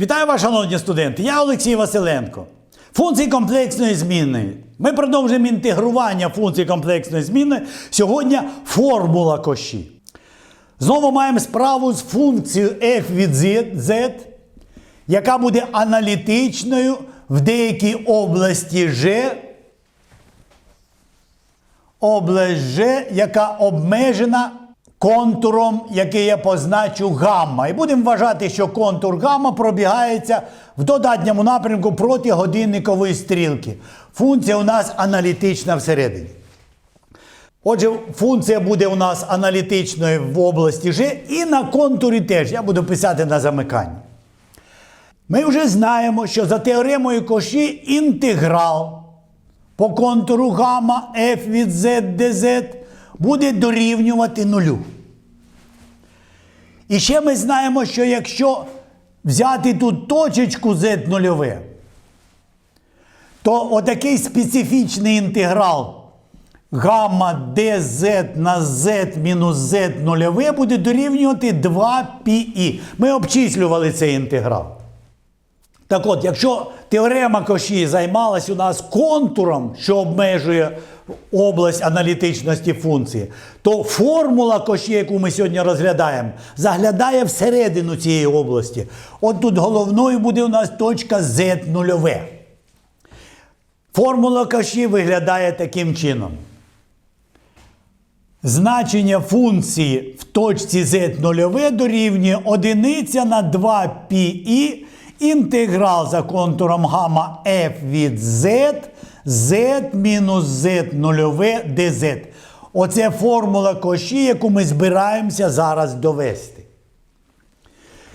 Вітаю вас, шановні студенти! Я Олексій Василенко. Функції комплексної зміни. Ми продовжуємо інтегрування функцій комплексної зміни. Сьогодні формула коші. Знову маємо справу з функцією f від z, яка буде аналітичною в деякій області G. Область G, яка обмежена контуром, який я позначу гамма. І будемо вважати, що контур гамма пробігається в додатньому напрямку проти годинникової стрілки. Функція у нас аналітична всередині. Отже, функція буде у нас аналітичною в області G і на контурі теж. Я буду писати на замиканні. Ми вже знаємо, що за теоремою Коші інтеграл по контуру гамма f від z dz буде дорівнювати нулю. І ще ми знаємо, що якщо взяти тут точечку z нульове, то отакий специфічний інтеграл гамма dz на z мінус z нульове буде дорівнювати 2πi. Ми обчислювали цей інтеграл. Так от, якщо теорема Коші займалась у нас контуром, що обмежує область аналітичності функції, то формула Коші, яку ми сьогодні розглядаємо, заглядає всередину цієї області. От тут головною буде у нас точка z нульове. Формула Коші виглядає таким чином. Значення функції в точці z нульове дорівнює 1 на 2πi інтеграл за контуром гамма f від z, z мінус z нульове dz. Оце формула коші, яку ми збираємося зараз довести.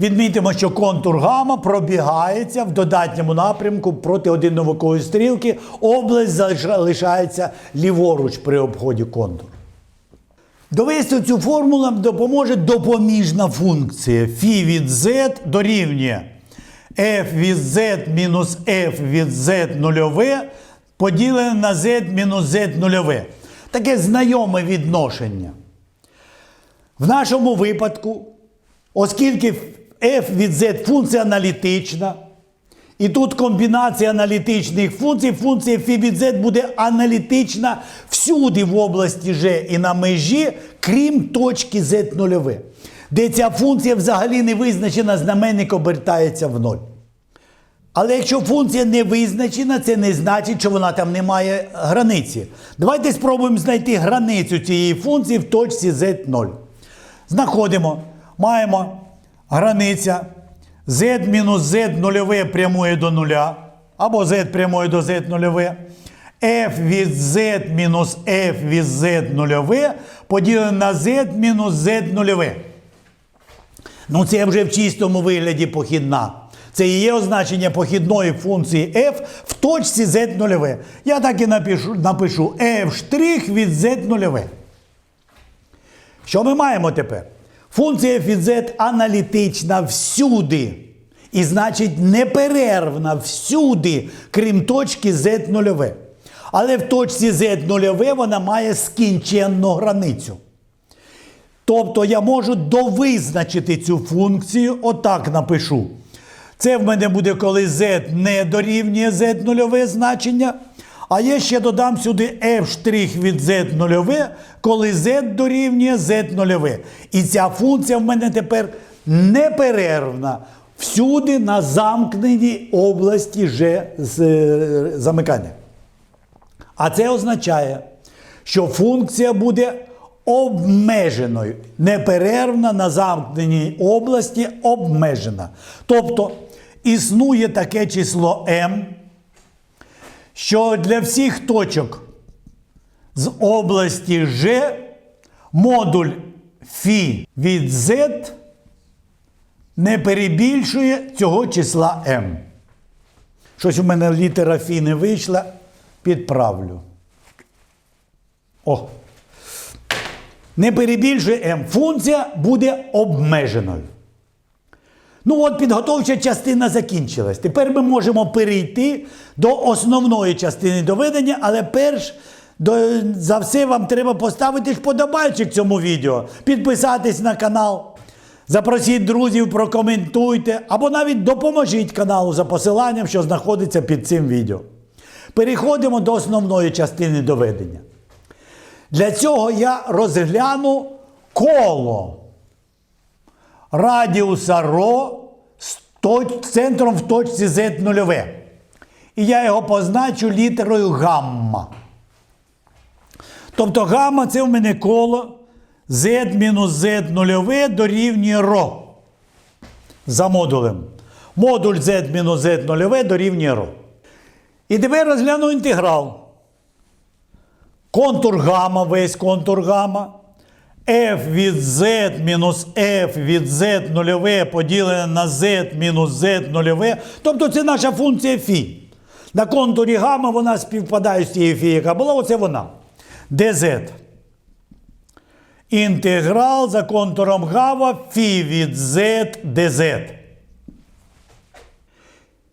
Відмітимо, що контур гамма пробігається в додатньому напрямку проти одинновикової стрілки. Область залишається ліворуч при обході контуру. Довести цю формулу допоможе допоміжна функція. Фі від z дорівнює f від z мінус f від z нульове поділене на z мінус z нульове. Таке знайоме відношення. В нашому випадку, оскільки f від z функція аналітична, і тут комбінація аналітичних функцій, функція φ від z буде аналітична всюди в області G і на межі, крім точки z нульове, де ця функція взагалі не визначена, знаменник обертається в ноль. Але якщо функція не визначена, це не значить, що вона там не має границі. Давайте спробуємо знайти границю цієї функції в точці z0. Знаходимо, маємо границя z мінус z нульове прямує до нуля, або z прямує до z нульове. f від z мінус f від z нульове поділене на z мінус z нульове. Ну, це вже в чистому вигляді похідна. Це і є означення похідної функції f в точці z нульове. Я так і напишу, напишу f від z нульове. Що ми маємо тепер? Функція f від z аналітична всюди. І значить неперервна всюди, крім точки z нульове. Але в точці z нульове вона має скінченну границю. Тобто я можу довизначити цю функцію, отак напишу. Це в мене буде, коли z не дорівнює z нульове значення. А я ще додам сюди f' від z нульове, коли z дорівнює z нульове. І ця функція в мене тепер неперервна. Всюди на замкненій області G е, замикання. А це означає, що функція буде обмеженою. Неперервна на замкненій області обмежена. Тобто існує таке число m, що для всіх точок з області G модуль φ від z не перебільшує цього числа m. Щось у мене літера Фі не вийшла, підправлю. О! Не перебільшує m. Функція буде обмеженою. Ну от підготовча частина закінчилась. Тепер ми можемо перейти до основної частини доведення, але перш до, за все вам треба поставити вподобайчик цьому відео, підписатись на канал. Запросіть друзів, прокоментуйте або навіть допоможіть каналу за посиланням, що знаходиться під цим відео. Переходимо до основної частини доведення. Для цього я розгляну коло радіуса ро з центром в точці Z нульове. І я його позначу літерою гамма. Тобто гамма це в мене коло z мінус z нульове дорівнює ро. За модулем. Модуль z мінус z нульове дорівнює ро. І тепер розгляну інтеграл. Контур гамма, весь контур гамма. F від z мінус f від z нульове поділене на z мінус z нульове. Тобто це наша функція фі. На контурі гамма вона співпадає з тією фі, яка була, оце вона. dz. Інтеграл за контуром гамма фі від z dz.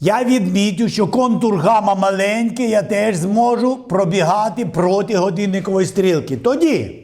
Я відмітю, що контур гамма маленький, я теж зможу пробігати проти годинникової стрілки. Тоді.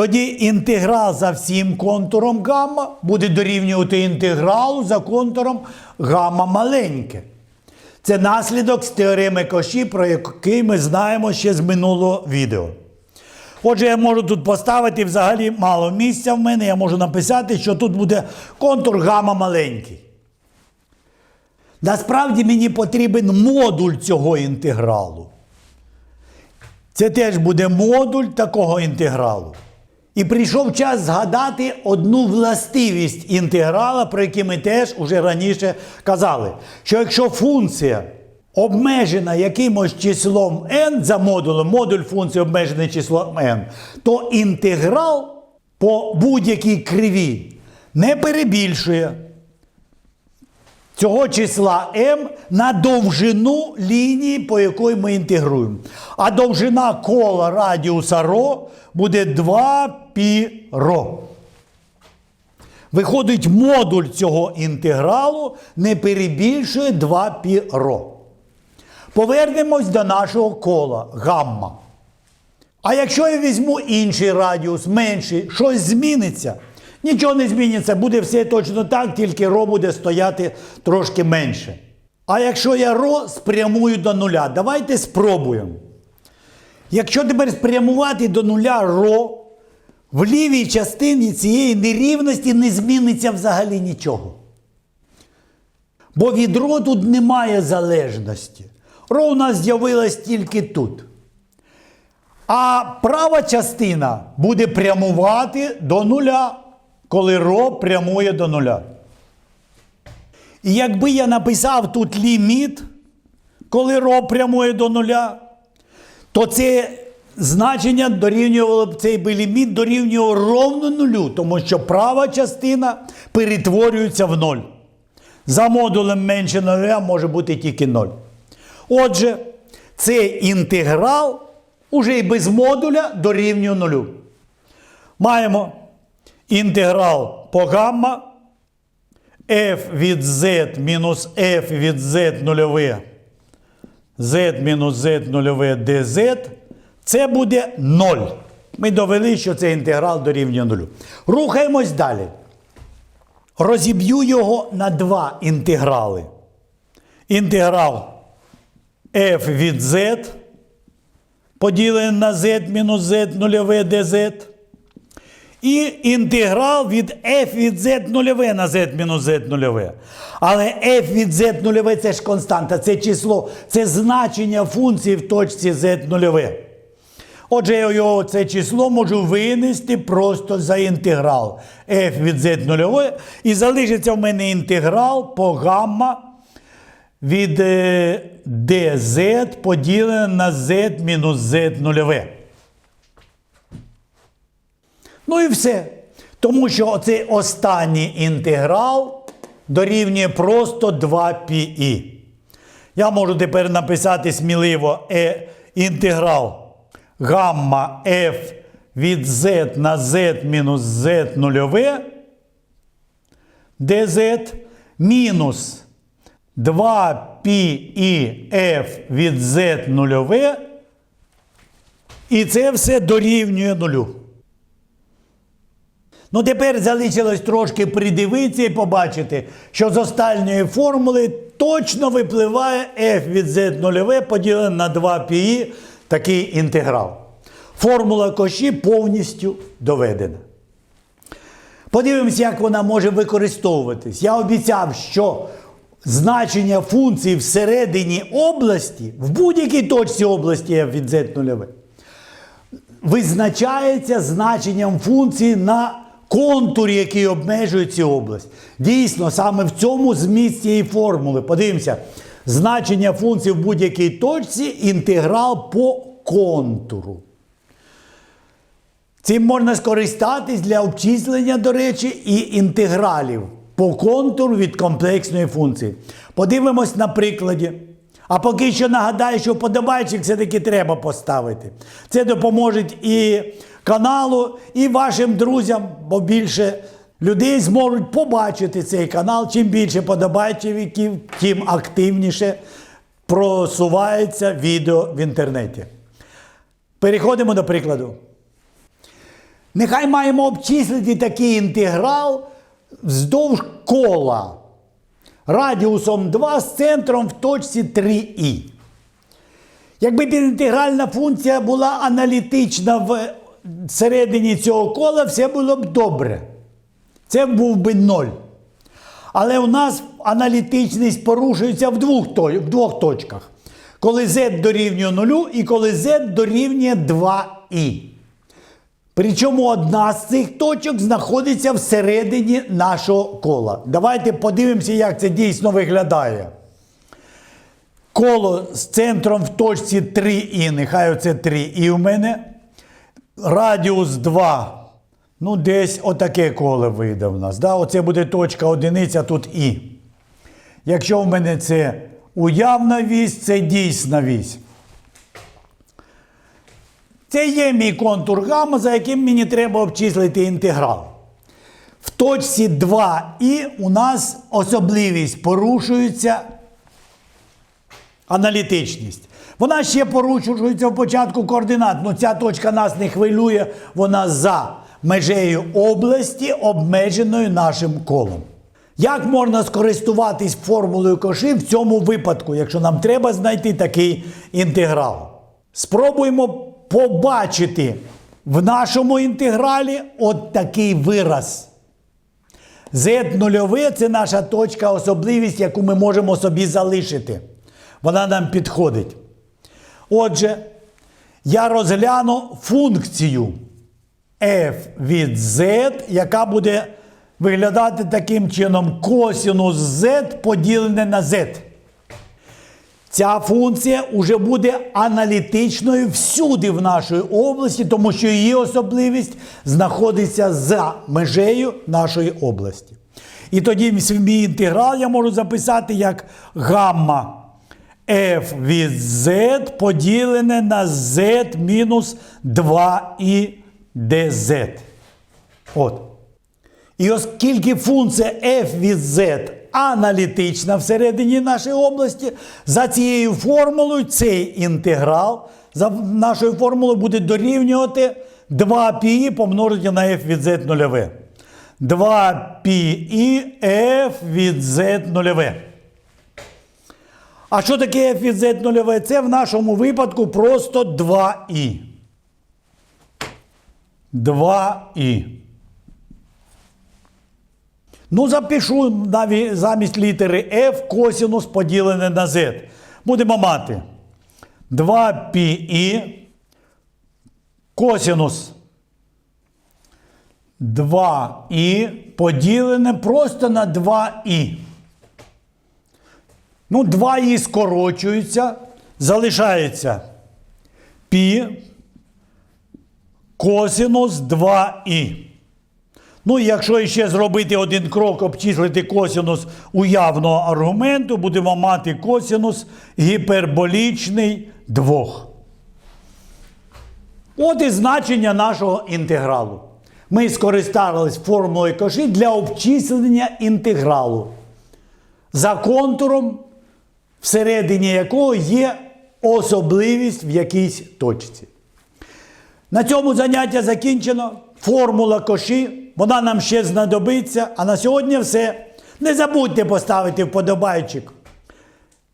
Тоді інтеграл за всім контуром гамма буде дорівнювати інтегралу за контуром гамма маленьке. Це наслідок з теореми Коші, про який ми знаємо ще з минулого відео. Отже, я можу тут поставити взагалі мало місця в мене. Я можу написати, що тут буде контур гамма маленький. Насправді мені потрібен модуль цього інтегралу. Це теж буде модуль такого інтегралу. І прийшов час згадати одну властивість інтеграла, про яку ми теж уже раніше казали. Що якщо функція обмежена якимось числом n за модулем, модуль функції обмежений числом n, то інтеграл по будь-якій криві не перебільшує цього числа М на довжину лінії, по якій ми інтегруємо. А довжина кола радіуса ро буде 2 π ро. Виходить, модуль цього інтегралу не перебільшує 2 π ро. Повернемось до нашого кола гамма. А якщо я візьму інший радіус менший, щось зміниться. Нічого не зміниться, буде все точно так, тільки ро буде стояти трошки менше. А якщо я ро спрямую до нуля, давайте спробуємо. Якщо тепер спрямувати до нуля ро, в лівій частині цієї нерівності не зміниться взагалі нічого. Бо від ро тут немає залежності. Ро у нас з'явилось тільки тут. А права частина буде прямувати до нуля, коли ро прямує до нуля. І якби я написав тут ліміт, коли ро прямує до нуля, то це значення дорівнювало б цей би ліміт дорівнював ровно нулю, тому що права частина перетворюється в ноль. За модулем менше нуля може бути тільки 0. Отже, цей інтеграл уже і без модуля дорівнює нулю. Маємо інтеграл по гамма f від z мінус f від z нульове z мінус z нульове dz. Це буде 0. Ми довели, що це інтеграл дорівнює нулю. Рухаємось далі. Розіб'ю його на два інтеграли. Інтеграл f від z поділений на z мінус z нульове dz. І інтеграл від f від z нульове на z мінус z нульове. Але f від z нульове це ж константа, це число, це значення функції в точці z нульове. Отже, я його це число можу винести просто за інтеграл f від z нульове. І залишиться в мене інтеграл по гамма від е, dz поділене на z мінус z нульове. Ну і все. Тому що оцей останній інтеграл дорівнює просто 2πi. Я можу тепер написати сміливо е, інтеграл гамма f від z на z мінус z нульове dz мінус 2πi f від z нульове. І це все дорівнює нулю. Ну, тепер залишилось трошки придивитися і побачити, що з останньої формули точно випливає f від z нульове поділене на 2πi такий інтеграл. Формула коші повністю доведена. Подивимося, як вона може використовуватись. Я обіцяв, що значення функції всередині області, в будь-якій точці області f від z нульове, визначається значенням функції на контурі, який обмежує цю область. Дійсно, саме в цьому зміст цієї формули. Подивимося, значення функції в будь-якій точці інтеграл по контуру. Цим можна скористатись для обчислення, до речі, і інтегралів по контуру від комплексної функції. Подивимось на прикладі. А поки що нагадаю, що подобайчик все-таки треба поставити. Це допоможе і каналу, і вашим друзям, бо більше людей зможуть побачити цей канал. Чим більше подобайчиків, тим активніше просувається відео в інтернеті. Переходимо до прикладу. Нехай маємо обчислити такий інтеграл вздовж кола радіусом 2 з центром в точці 3і. Якби інтегральна функція була аналітична в середині цього кола, все було б добре. Це був би 0. Але у нас аналітичність порушується в двох, в двох точках. Коли z дорівнює 0 і коли z дорівнює 2і. Причому одна з цих точок знаходиться всередині нашого кола. Давайте подивимося, як це дійсно виглядає. Коло з центром в точці 3і, нехай оце 3і у мене. Радіус 2. Ну, десь отаке коло вийде в нас. Да? Оце буде точка одиниця, тут і. Якщо в мене це уявна вісь, це дійсна вісь. Це є мій контур гамма, за яким мені треба обчислити інтеграл. В точці 2 і у нас особливість порушується аналітичність. Вона ще порушується в початку координат. Ну ця точка нас не хвилює, вона за межею області, обмеженою нашим колом. Як можна скористуватись формулою коши в цьому випадку, якщо нам треба знайти такий інтеграл? Спробуємо побачити в нашому інтегралі от такий вираз. Z нульове це наша точка особливість, яку ми можемо собі залишити. Вона нам підходить. Отже, я розгляну функцію f від z, яка буде виглядати таким чином косінус z поділене на z. Ця функція вже буде аналітичною всюди в нашій області, тому що її особливість знаходиться за межею нашої області. І тоді мій інтеграл я можу записати як гамма f від z поділене на z мінус 2i dz. От. І оскільки функція f від z аналітична всередині нашої області, за цією формулою цей інтеграл за нашою формулою буде дорівнювати 2πi помножити на f від z нульове. 2πi f від z нульове. А що таке z нульове? Це в нашому випадку просто 2i. 2i. Ну, запишу замість літери F косінус поділене на Z. Будемо мати 2πi косінус 2i поділене просто на 2i. Ну, 2i скорочується, залишається π косінус 2i. Ну, і якщо ще зробити один крок, обчислити косінус уявного аргументу, будемо мати косінус гіперболічний 2. От і значення нашого інтегралу. Ми скористались формулою коші для обчислення інтегралу за контуром, всередині якого є особливість в якійсь точці. На цьому заняття закінчено. Формула коші вона нам ще знадобиться. А на сьогодні все. Не забудьте поставити вподобайчик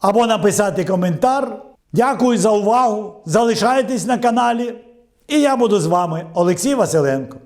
або написати коментар. Дякую за увагу. Залишайтесь на каналі. І я буду з вами, Олексій Василенко.